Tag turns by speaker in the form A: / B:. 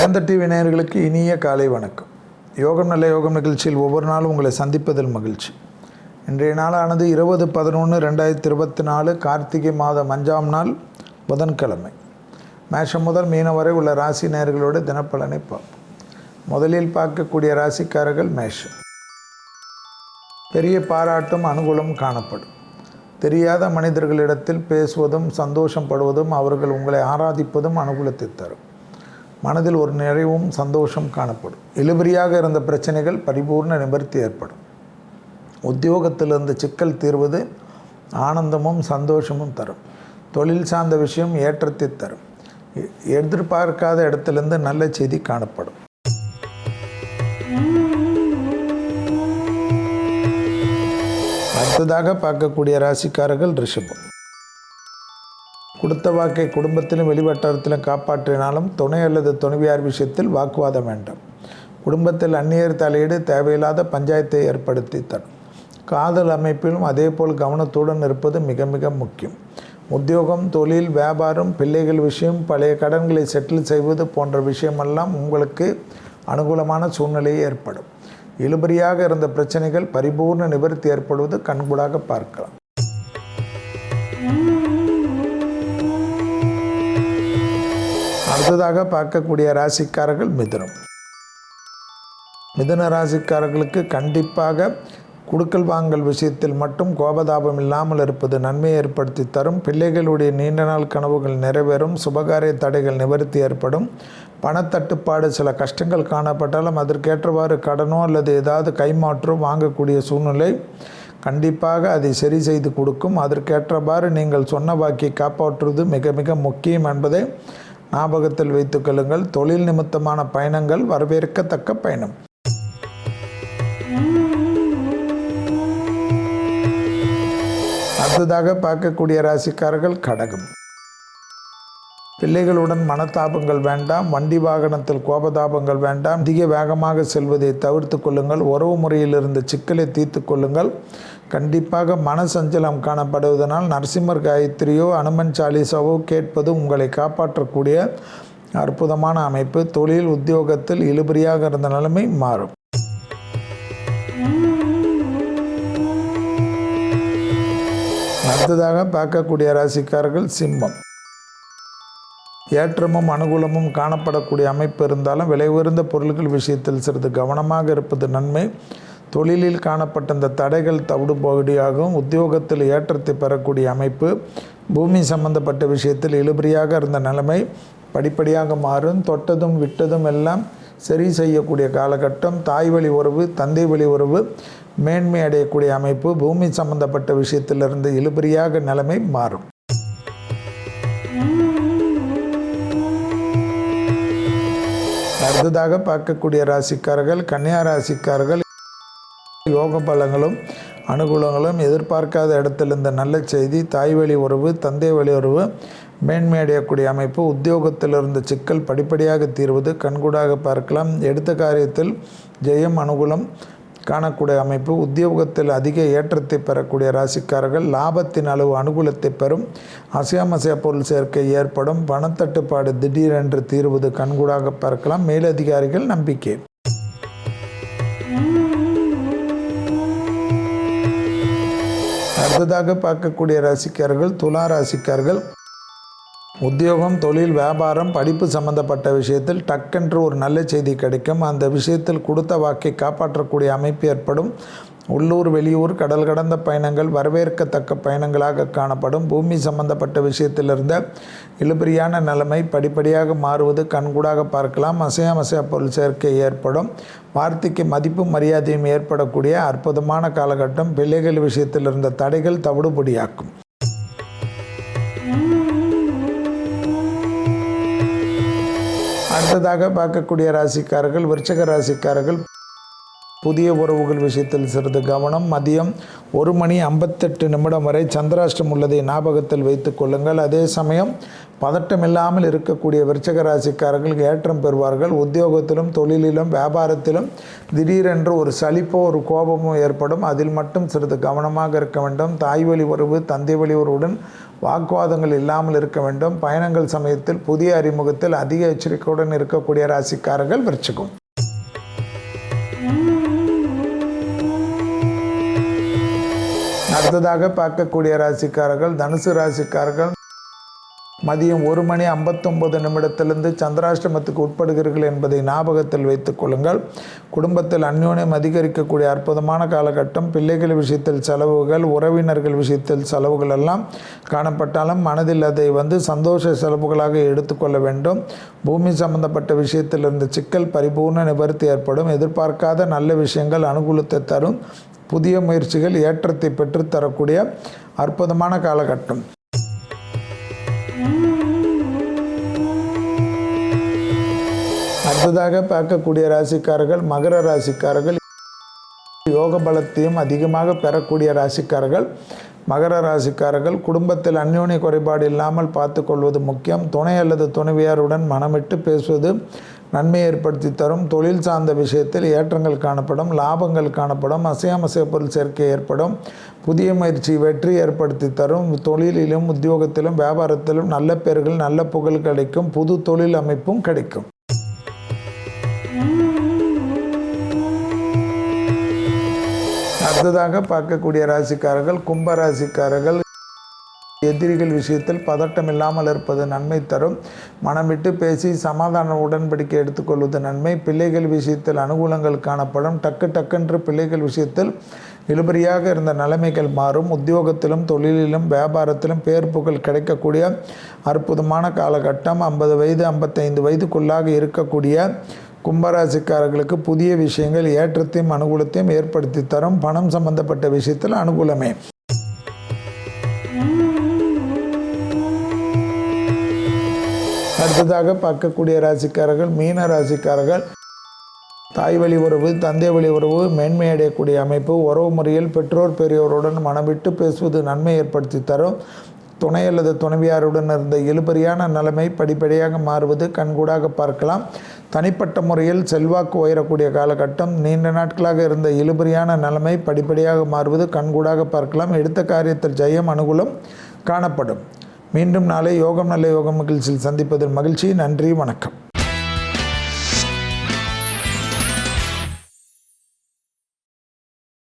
A: வேந்த TV நேயர்களுக்கு இனிய காலை வணக்கம். யோகம் நல்ல யோகம் நிகழ்ச்சியில் ஒவ்வொரு நாளும் உங்களை சந்திப்பதில் மகிழ்ச்சி. இன்றைய நாளானது இருபது பதினொன்று ரெண்டாயிரத்தி இருபத்தி நாலு கார்த்திகை மாதம் அஞ்சாம் நாள் புதன்கிழமை. மேஷம் முதல் மீனம் வரை உள்ள ராசி நேயர்களோட தினப்பலனை பார்ப்போம். முதலில் பார்க்கக்கூடிய ராசிக்காரர்கள் மேஷம். பெரிய பாராட்டும் அனுகூலம் காணப்படும். தெரியாத மனிதர்களிடத்தில் பேசுவதும் சந்தோஷப்படுவதும் அவர்கள் உங்களை ஆராதிப்பதும் அனுகூலத்தை தரும். மனதில் ஒரு நிறைவும் சந்தோஷம் காணப்படும். இழுபறியாக இருந்த பிரச்சனைகள் பரிபூர்ண நிவர்த்தி ஏற்படும். உத்தியோகத்தில் இருந்த சிக்கல் தீர்வது ஆனந்தமும் சந்தோஷமும் தரும். தொழில் சார்ந்த விஷயம் ஏற்றத்தை தரும். எ- எதிர்பார்க்காத இடத்திலிருந்து நல்ல செய்தி காணப்படும். அடுத்ததாக பார்க்கக்கூடிய ராசிக்காரர்கள் ரிஷபம். கொடுத்த வாக்கை குடும்பத்திலும் வெளிவட்டாரத்திலும் காப்பாற்றினாலும் துணை அல்லது துணைவியார் விஷயத்தில் வாக்குவாதம் வேண்டாம். குடும்பத்தில் அந்நியர் தலையீடு தேவையில்லாத பஞ்சாயத்தை ஏற்படுத்தி தரும் காதல் அமைப்பிலும் அதேபோல் கவனத்துடன் இருப்பது மிக மிக முக்கியம். உத்தியோகம் தொழில் வியாபாரம் பிள்ளைகள் விஷயம் பழைய கடன்களை செட்டில் செய்வது போன்ற விஷயமெல்லாம் உங்களுக்கு அனுகூலமான சூழ்நிலை ஏற்படும். இழுபறியாக இருந்த பிரச்சனைகள் பரிபூர்ண நிவர்த்தி ஏற்படுவது கண்கூடாக பார்க்கலாம். அடுத்ததாக பார்க்கக்கூடிய ராசிக்காரர்கள் மிதுனம். மிதுன ராசிக்காரர்களுக்கு கண்டிப்பாக குடுக்கல் வாங்கல் விஷயத்தில் மட்டும் கோபதாபம் இல்லாமல் இருப்பது நன்மையை ஏற்படுத்தி தரும். பிள்ளைகளுடைய நீண்ட நாள் கனவுகள் நிறைவேறும். சுபகாரிய தடைகள் நிவர்த்தி ஏற்படும். பணத்தட்டுப்பாடு சில கஷ்டங்கள் காணப்பட்டாலும் அதற்கேற்றவாறு கடனோ அல்லது ஏதாவது கைமாற்றோ வாங்கக்கூடிய சூழ்நிலை கண்டிப்பாக அதை சரி செய்து கொடுக்கும். அதற்கேற்றவாறு நீங்கள் சொன்ன வாக்கை காப்பாற்றுவது மிக மிக முக்கியம் என்பதை ஞாபகத்தில் வைத்துக் கொள்ளுங்கள். தொழில் நிமித்தமான பயணங்கள் வரவேற்கத்தக்க பயணம். அடுத்ததாக பார்க்கக்கூடிய ராசிக்காரர்கள் கடகம். பிள்ளைகளுடன் மனத்தாபங்கள் வேண்டாம். வண்டி வாகனத்தில் கோபதாபங்கள் வேண்டாம். அதிக வேகமாக செல்வதை தவிர்த்து கொள்ளுங்கள். உறவு முறையிலிருந்து சிக்கலை தீர்த்து கொள்ளுங்கள். கண்டிப்பாக மன சஞ்சலம் காணப்படுவதனால் நரசிம்மர் காயத்ரியோ அனுமன் சாலிசாவோ கேட்பது உங்களை காப்பாற்றக்கூடிய அற்புதமான அமைப்பு. தொழில் உத்தியோகத்தில் இழுபறியாக இருந்த நிலைமை மாறும். அடுத்ததாக பார்க்கக்கூடிய ராசிக்காரர்கள் சிம்மம். ஏற்றமும் அனுகூலமும் காணப்படக்கூடிய அமைப்பு இருந்தாலும் விலை உயர்ந்த பொருட்கள் விஷயத்தில் சிறிது கவனமாக இருப்பது நன்மை. தொழிலில் காணப்பட்ட இந்த தடைகள் தவிடுபடியாகவும் உத்தியோகத்தில் ஏற்றத்தை பெறக்கூடிய அமைப்பு பூமி சம்பந்தப்பட்ட விஷயத்தில் இழுபறியாக இருந்த நிலைமை படிப்படியாக மாறும். தொட்டதும் விட்டதும் எல்லாம் சரி செய்யக்கூடிய காலகட்டம். தாய் வழி உறவு தந்தை வழி உறவு மேன்மை அடையக்கூடிய அமைப்பு. பூமி சம்பந்தப்பட்ட விஷயத்திலிருந்து இழுபறியாக நிலைமை மாறும். அடுத்ததாக பார்க்கக்கூடிய ராசிக்காரர்கள் கன்னியா ராசிக்காரர்கள் யோக பலங்களும் அனுகூலங்களும் எதிர்பார்க்காத இடத்தில் நல்ல செய்தி தாய் வழி உறவு தந்தை வழி உறவு மேன்மை அடையக்கூடிய அமைப்பு உத்தியோகத்தில் இருந்த சிக்கல் படிப்படியாக தீர்வது கண்கூடாக பார்க்கலாம். எடுத்த காரியத்தில் ஜெயம் அனுகூலம் காணக்கூடிய அமைப்பு உத்தியோகத்தில் அதிக ஏற்றத்தை பெறக்கூடிய ராசிக்காரர்கள் லாபத்தின் அளவு அனுகூலத்தை பெறும். அசையாமசைய பொருள் சேர்க்கை ஏற்படும். பணத்தட்டுப்பாடு திடீரென்று தீர்வது கண்கூடாக பார்க்கலாம். மேலதிகாரிகள் நம்பிக்கை. அடுத்ததாக பார்க்கக்கூடிய ராசிக்காரர்கள் துலா ராசிக்காரர்கள். உத்தியோகம் தொழில் வியாபாரம் படிப்பு சம்பந்தப்பட்ட விஷயத்தில் டக்கென்று ஒரு நல்ல செய்தி கிடைக்கும். அந்த விஷயத்தில் கொடுத்த வாக்கை காப்பாற்றக்கூடிய அமைப்பு ஏற்படும். உள்ளூர் வெளியூர் கடல் கடந்த பயணங்கள் வரவேற்கத்தக்க பயணங்களாக காணப்படும். பூமி சம்பந்தப்பட்ட விஷயத்திலிருந்த இழுபறியான நிலைமை படிப்படியாக மாறுவது கண்கூடாக பார்க்கலாம். அசையாமசையா பொருள் சேர்க்கை ஏற்படும். வார்த்தைக்கு மதிப்பும் மரியாதையும் ஏற்படக்கூடிய அற்புதமான காலகட்டம் பிள்ளைகள் விஷயத்தில் இருந்த தடைகள் தவிடுபடியாக்கும். அடுத்ததாக பார்க்கக்கூடிய ராசிக்காரர்கள் விருச்சக ராசிக்காரர்கள் புதிய உறவுகள் விஷயத்தில் சிறிது கவனம். மதியம் ஒரு மணி ஐம்பத்தெட்டு நிமிடம் வரை சந்திராஷ்டம் உள்ளதை ஞாபகத்தில் வைத்துக் கொள்ளுங்கள். அதே சமயம் பதட்டம் இல்லாமல் இருக்கக்கூடிய விருச்சக ராசிக்காரர்கள் ஏற்றம் பெறுவார்கள். உத்தியோகத்திலும் தொழிலிலும் வியாபாரத்திலும் திடீரென்று ஒரு சலிப்போ ஒரு கோபமோ ஏற்படும். அதில் மட்டும் சிறிது கவனமாக இருக்க வேண்டும். தாய் வழி உறவு தந்தை வழி உறவுடன் வாக்குவாதங்கள் இல்லாமல் இருக்க வேண்டும். பயணங்கள் சமயத்தில் புதிய அறிமுகத்தில் அதிக எச்சரிக்கையுடன் இருக்கக்கூடிய ராசிக்காரர்கள் விருச்சிக்கும் அடுத்ததாக பார்க்கக்கூடிய ராசிக்காரர்கள் தனுசு ராசிக்காரர்கள் மதியம் ஒரு மணி ஐம்பத்தொம்பது நிமிடத்திலிருந்து சந்திராஷ்டமத்துக்கு உட்படுகிறீர்கள் என்பதை ஞாபகத்தில் வைத்துக் கொள்ளுங்கள். குடும்பத்தில் அந்யோன்யம் அதிகரிக்கக்கூடிய அற்புதமான காலகட்டம் பிள்ளைகள் விஷயத்தில் செலவுகள் உறவினர்கள் விஷயத்தில் செலவுகள் எல்லாம் காணப்பட்டாலும் மனதில் அதை வந்து சந்தோஷ செலவுகளாக எடுத்துக்கொள்ள வேண்டும். பூமி சம்பந்தப்பட்ட விஷயத்தில் இருந்த சிக்கல் பரிபூர்ண நிவர்த்தி ஏற்படும். எதிர்பார்க்காத நல்ல விஷயங்கள் அனுகூலத்தை தரும். புதிய முயற்சிகள் ஏற்றத்தை பெற்றுத்தரக்கூடிய அற்புதமான காலகட்டம். அடுத்ததாக பார்க்கக்கூடிய ராசிக்காரர்கள் மகர ராசிக்காரர்கள் யோக பலத்தையும் அதிகமாக பெறக்கூடிய ராசிக்காரர்கள் மகர ராசிக்காரர்கள் குடும்பத்தில் அந்யோன்ய குறைபாடு இல்லாமல் பார்த்து கொள்வது முக்கியம். துணை அல்லது துணைவியாருடன் மனமிட்டு பேசுவது நன்மை ஏற்படுத்தி தரும். தொழில் சார்ந்த விஷயத்தில் ஏற்றங்கள் காணப்படும். லாபங்கள் காணப்படும். அசையாமசைய பொருள் சேர்க்கை ஏற்படும். புதிய முயற்சி வெற்றி ஏற்படுத்தி தரும். தொழிலிலும் உத்தியோகத்திலும் வியாபாரத்திலும் நல்ல பேர்கள் நல்ல புகழ் கிடைக்கும். புது தொழில் அமைப்பும் கிடைக்கும். அடுத்ததாக பார்க்கக்கூடிய ராசிக்காரர்கள் கும்ப ராசிக்காரர்கள் எதிரிகள் விஷயத்தில் பதட்டம் இல்லாமல் இருப்பது நன்மை தரும். மனமிட்டு பேசி சமாதான உடன்படிக்கை எடுத்துக்கொள்வது நன்மை. பிள்ளைகள் விஷயத்தில் அனுகூலங்கள் காணப்படும். டக்கு டக்கென்று பிள்ளைகள் விஷயத்தில் இழுபறியாக இருந்த நிலைமைகள் மாறும். உத்தியோகத்திலும் தொழிலிலும் வியாபாரத்திலும் பேர் புகழ் கிடைக்கக்கூடிய அற்புதமான காலகட்டம். ஐம்பது வயது ஐம்பத்தைந்து வயதுக்குள்ளாக இருக்கக்கூடிய கும்பராசிக்காரர்களுக்கு புதிய விஷயங்கள் ஏற்றத்தையும் அனுகூலத்தையும் ஏற்படுத்தி தரும் பணம் சம்பந்தப்பட்ட விஷயத்தில் அனுகூலமே. அடுத்ததாக பார்க்கக்கூடிய ராசிக்காரர்கள் மீன ராசிக்காரர்கள் தாய் வழி உறவு தந்தை வழி உறவு மென்மையடையக்கூடிய அமைப்பு உறவு முறையில் பெற்றோர் பெரியோருடன் மனமிட்டு பேசுவது நன்மை ஏற்படுத்தி தரும். துணை அல்லது துணைவியாருடன் இருந்த இழுபறியான நிலைமை படிப்படியாக மாறுவது கண்கூடாக பார்க்கலாம். தனிப்பட்ட முறையில் செல்வாக்கு உயரக்கூடிய காலகட்டம் நீண்ட நாட்களாக இருந்த இழுபறியான நிலைமை படிப்படியாக மாறுவது கண்கூடாக பார்க்கலாம். எடுத்த காரியத்தில் ஜெயம் அனுகூலம் காணப்படும். மீண்டும் நாளை யோகம் நல்ல யோகம் மகிழ்ச்சியில் சந்திப்பதில் மகிழ்ச்சி. நன்றி வணக்கம்.